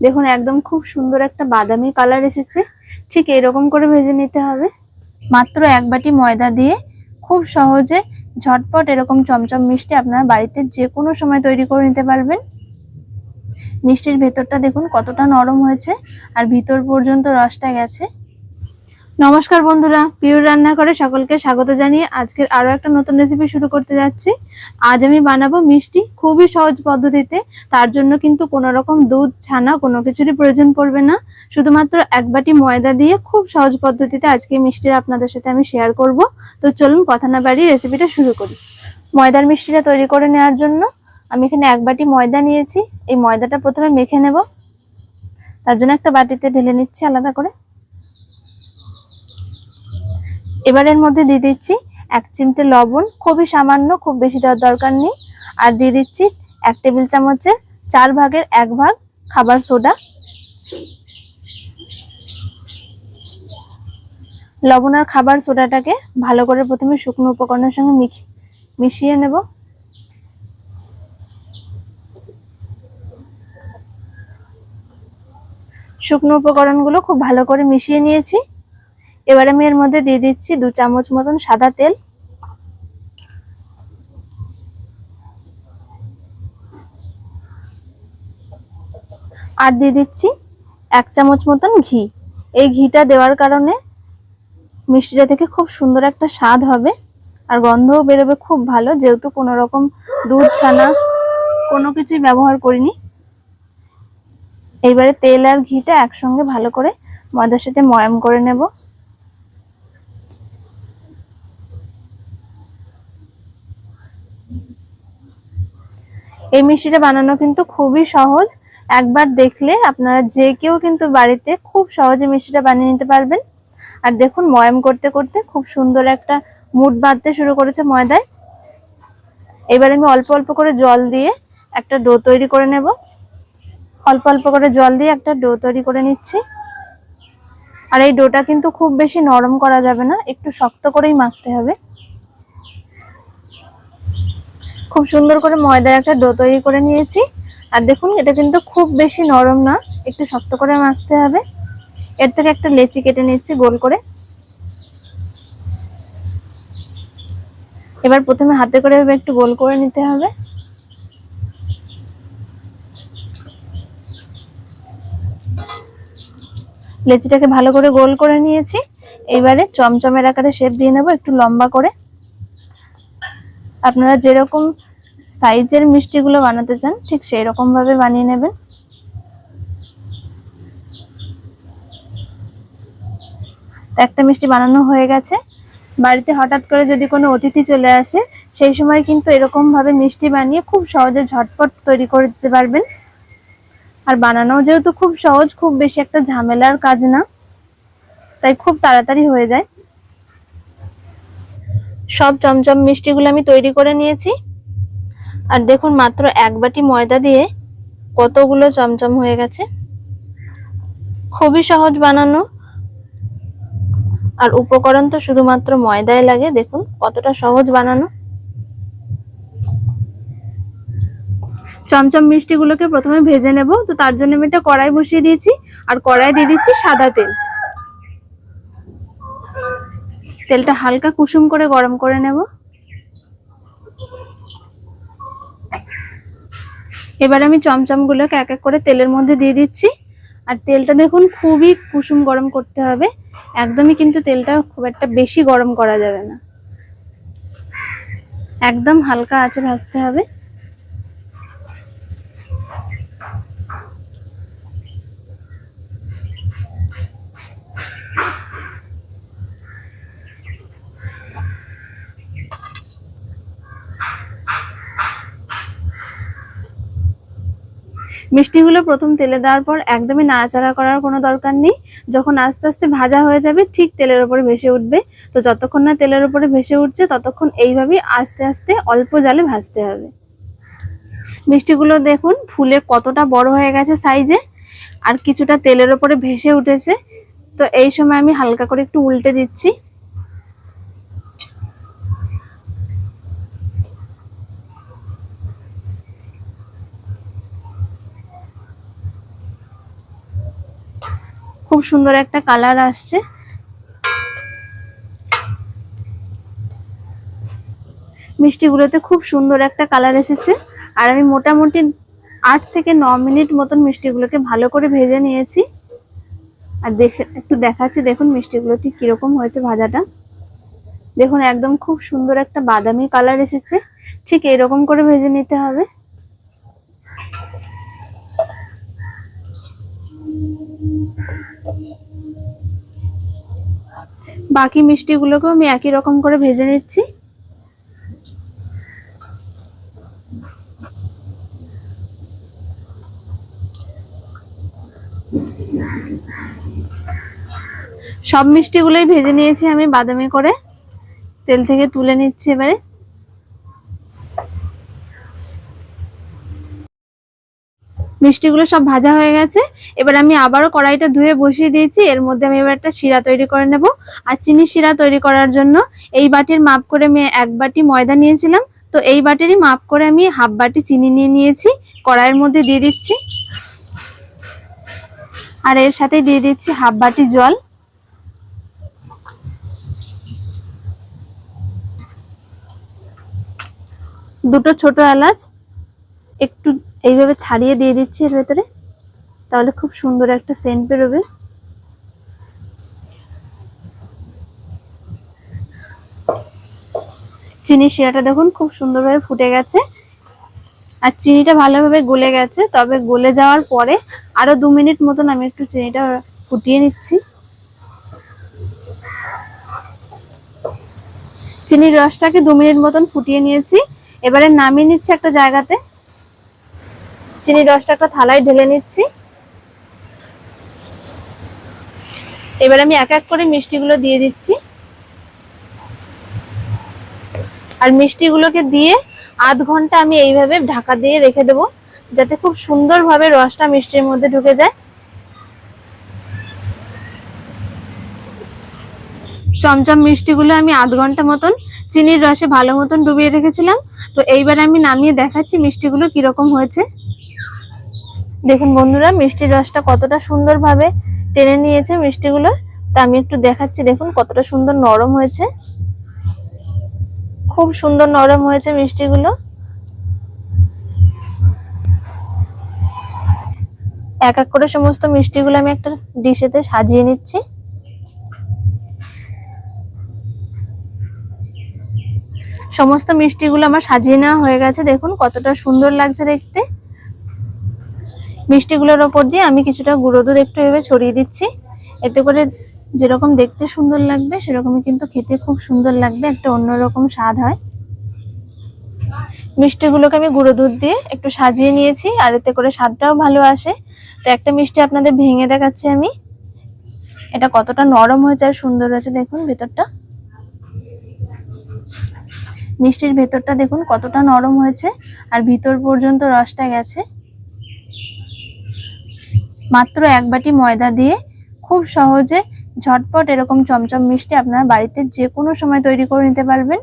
দেখুন, একদম খুব সুন্দর একটা বাদামি কালার এসেছে। ঠিক এরকম করে ভেজে নিতে হবে। মাত্র এক বাটি ময়দা দিয়ে খুব সহজে ঝটপট এরকম চমচম মিষ্টি আপনারা বাড়িতে যে কোনো সময় তৈরি করে নিতে পারবেন। মিষ্টির ভেতরটা দেখুন কতটা নরম হয়েছে, আর ভিতর পর্যন্ত রসটা গেছে। নমস্কার বন্ধুরা, পিওর রান্না করে সকলকে স্বাগত জানিয়ে আজকের আরও একটা নতুন রেসিপি শুরু করতে যাচ্ছি। আজ আমি বানাবো মিষ্টি খুবই সহজ পদ্ধতিতে, তার জন্য কিন্তু কোনো রকম দুধ, ছানা কোনো কিছুরই প্রয়োজন পড়বে না। শুধুমাত্র এক বাটি ময়দা দিয়ে খুব সহজ পদ্ধতিতে আজকে মিষ্টির আপনাদের সাথে আমি শেয়ার করব। তো চলুন কথা না বাড়িয়ে রেসিপিটা শুরু করি। ময়দার মিষ্টিটা তৈরি করে নেওয়ার জন্য আমি এখানে এক বাটি ময়দা নিয়েছি। এই ময়দাটা প্রথমে মেখে নেব। তার জন্য একটা বাটিতে ঢেলে নিচ্ছি আলাদা করে। এবার এর মধ্যে দিয়ে দিচ্ছি এক চিমটে লবণ, খুবই সামান্য, খুব বেশি দেওয়ার দরকার নেই। আর দিয়ে দিচ্ছি এক টেবিল চামচের চার ভাগের এক ভাগ খাবার সোডা। লবণ আর খাবার সোডাটাকে ভালো করে প্রথমে শুকনো উপকরণের সঙ্গে মিশ- মিশিয়ে নেব। শুকনো উপকরণগুলো খুব ভালো করে মিশিয়ে নিয়েছি। এবার আমি এর মধ্যে দিয়ে দিচ্ছি দু চামচ মতন সাদা তেল। আর দিয়ে দিচ্ছি এক চামচ মতন ঘি। এই ঘিটা দেওয়ার কারণে মিষ্টিটা থেকে খুব সুন্দর একটা স্বাদ হবে আর গন্ধও বেরোবে খুব ভালো, যেহেতু কোনো রকম দুধ, ছানা কোনো কিছুই ব্যবহার করিনি। এইবারে তেল আর ঘিটা একসঙ্গে ভালো করে ময়দার সাথে ময়াম করে নেব। এই মিষ্টিটা বানানো কিন্তু খুবই সহজ। একবার দেখলে আপনারা যে কেউ কিন্তু বাড়িতে খুব সহজে মিষ্টিটা বানিয়ে নিতে পারবেন। আর দেখুন, ময়াম করতে করতে খুব সুন্দর একটা মুড বাঁধতে শুরু করেছে ময়দায়। এবার আমি অল্প অল্প করে জল দিয়ে একটা ডো তৈরি করে নেব। অল্প অল্প করে জল দিয়ে একটা ডো তৈরি করে নিচ্ছি। আর এই ডোটা কিন্তু খুব বেশি নরম করা যাবে না, একটু শক্ত করেই মাখতে হবে। খুব সুন্দর করে ময়দার একটা ডো তৈরি করে নিয়েছি। আর দেখুন, এটা কিন্তু খুব বেশি নরম না, একটু শক্ত করে মাখতে হবে। এর থেকে একটা লেচি কেটে নিচ্ছি গোল করে। এবার প্রথমে হাতে করে একটু গোল করে নিতে হবে। লেচিটাকে ভালো করে গোল করে নিয়েছি। এবারে চমচমের আকারে শেপ দিয়ে নেব, একটু লম্বা করে। আপনারা যেরকম সাইজের মিষ্টিগুলো বানাতে চান, ঠিক সেই রকম ভাবে বানিয়ে নেবেন। তো একটা মিষ্টি বানানো হয়ে গেছে। বাড়িতে হঠাৎ করে যদি কোনো অতিথি চলে আসে, সেই সময় কিন্তু এরকম ভাবে মিষ্টি বানিয়ে খুব সহজে ঝটপট তৈরি করে দিতে পারবেন। আর বানানো যেহেতু খুব সহজ, খুব বেশি একটা ঝামেলার কাজ না, তাই খুব তাড়াতাড়ি হয়ে যায়। সব চমচম মিষ্টিগুলো আমি তৈরি করে নিয়েছি। আর দেখুন, মাত্র এক বাটি ময়দা দিয়ে কতগুলো চমচম হয়ে গেছে। খুবই সহজ বানানো। আর উপকরণ তো শুধুমাত্র ময়দায় লাগে, দেখুন কতটা সহজ বানানো। চমচম মিষ্টিগুলোকে প্রথমে ভেজে নেব। তো তার জন্য আমি একটা কড়াই বসিয়ে দিয়েছি। আর কড়াই দিয়ে দিচ্ছি সাদা তেল। তেলটা হালকা কুসুম করে গরম করে নেব। এবার আমি চমচমগুলোকে এক এক করে তেলের মধ্যে দিয়ে দিচ্ছি। আর তেলটা দেখুন খুবই কুসুম গরম করতে হবে। একদমই কিন্তু তেলটা খুব একটা বেশি গরম করা যাবে না। একদম হালকা আঁচে ভাজতে হবে। মিষ্টিগুলো প্রথম তেলে দেওয়ার পর একদমই নাড়াচাড়া করার কোনো দরকার নেই। যখন আস্তে আস্তে ভাজা হয়ে যাবে, ঠিক তেলের উপরে ভেসে উঠবে। তো যতক্ষণ না তেলের উপরে ভেসে উঠছে, ততক্ষণ এইভাবেই আস্তে আস্তে অল্প জালে ভাজতে হবে। মিষ্টিগুলো দেখুন, ফুলে কতটা বড় হয়ে গেছে সাইজে, আর কিছুটা তেলের উপরে ভেসে উঠেছে। তো এই সময় আমি হালকা করে একটু উল্টে দিচ্ছি। খুব সুন্দর একটা কালার আসছে। মিষ্টিগুলোতে খুব সুন্দর একটা কালার এসেছে। আর আমি মোটামুটি আট থেকে ন মিনিট মতন মিষ্টিগুলোকে ভালো করে ভেজে নিয়েছি। আর দেখে, একটু দেখাচ্ছি, দেখুন মিষ্টিগুলো ঠিক কীরকম হয়েছে ভাজাটা। দেখুন, একদম খুব সুন্দর একটা বাদামি কালার এসেছে। ঠিক এরকম করে ভেজে নিতে হবে। বাকি মিষ্টিগুলোকেও আমি একই রকম করে ভেজে নিচ্ছি। সব মিষ্টিগুলোই ভেজে নিয়েছি আমি বাদামি করে। তেল থেকে তুলে নিচ্ছি এবারে। মিষ্টিগুলো সব ভাজা হয়ে গেছে। এবার আমি আবারও কড়াইটা ধুয়ে বসিয়ে দিয়েছি। এর মধ্যে আমি এবার একটা শিরা তৈরি করে নেব। আর চিনি শিরা তৈরি করার জন্য এই বাটির মাপ করে আমি এক বাটি ময়দা নিয়েছিলাম। তো এই বাটিরই মাপ করে আমি হাফ বাটি চিনি নিয়ে নিয়েছি। কড়াইয়ের মধ্যে দিয়ে দিচ্ছি। আর এর সাথে দিয়ে দিচ্ছি হাফ বাটি জল। দুটো ছোট এলাচ। একটু এইভাবে ছাড়িয়ে দিয়ে দিচ্ছি এর ভেতরে। তাহলে খুব সুন্দর একটা সেন্ট বেরোবে। চিনি শিরাটা দেখুন, খুব সুন্দরভাবে ফুটে গেছে। আর চিনিটা ভালোভাবে গলে গেছে, তবে গলে যাওয়ার পরে আরও দু মিনিট মতন আমি একটু চিনিটা ফুটিয়ে নিচ্ছি। চিনির রসটাকে দু মিনিট মতন ফুটিয়ে নিয়েছি। এবারে নামিয়ে নিচ্ছি একটা জায়গাতে। চিনির রসটা একটা থালায় ঢেলে নিচ্ছি। এবার আমি এক এক করে মিষ্টিগুলো দিয়ে দিচ্ছি। আর মিষ্টিগুলোকে দিয়ে আধ ঘণ্টা আমি এইভাবে ঢাকা দিয়ে রেখে দেবো, যাতে খুব সুন্দরভাবে রসটা মিষ্টির মধ্যে ঢুকে যায়। চমচম মিষ্টিগুলো আমি আধ ঘণ্টা মতন চিনির রসে ভালো মতন ডুবিয়ে রেখেছিলাম। তো এইবার আমি নামিয়ে দেখাচ্ছি মিষ্টিগুলো কীরকম হয়েছে। দেখুন বন্ধুরা, মিষ্টির রসটা কতটা সুন্দরভাবে টেনে নিয়েছে মিষ্টিগুলো। তা আমি একটু দেখাচ্ছি, দেখুন কতটা সুন্দর নরম হয়েছে। খুব সুন্দর নরম হয়েছে মিষ্টিগুলো। এক এক করে সমস্ত মিষ্টিগুলো আমি একটা ডিশেতে সাজিয়ে নিচ্ছি। সমস্ত মিষ্টিগুলো আমার সাজিয়ে নেওয়া হয়ে গেছে, দেখুন কতটা সুন্দর লাগছে দেখতে। মিষ্টিগুলোর ওপর দিয়ে আমি কিছুটা গুঁড়ো দুধ একটু এভাবে ছড়িয়ে দিচ্ছি। এতে করে যেরকম দেখতে সুন্দর লাগবে, সেরকমই কিন্তু খেতে খুব সুন্দর লাগবে, একটা অন্যরকম স্বাদ হয়। মিষ্টিগুলোকে আমি গুঁড়ো দুধ দিয়ে একটু সাজিয়ে নিয়েছি, আর এতে করে স্বাদটাও ভালো আসে। তো একটা মিষ্টি আপনাদের ভেঙে দেখাচ্ছি আমি। এটা কতটা নরম হয়েছে আর সুন্দর হয়েছে দেখুন ভেতরটা। মিষ্টির ভেতরটা দেখুন কতটা নরম হয়েছে, আর ভিতর পর্যন্ত রসটা গেছে। মাত্র এক বাটি ময়দা দিয়ে খুব সহজে ঝটপট এরকম চমচম মিষ্টি আপনারা বাড়িতে যে কোনো সময় তৈরি করে নিতে পারবেন।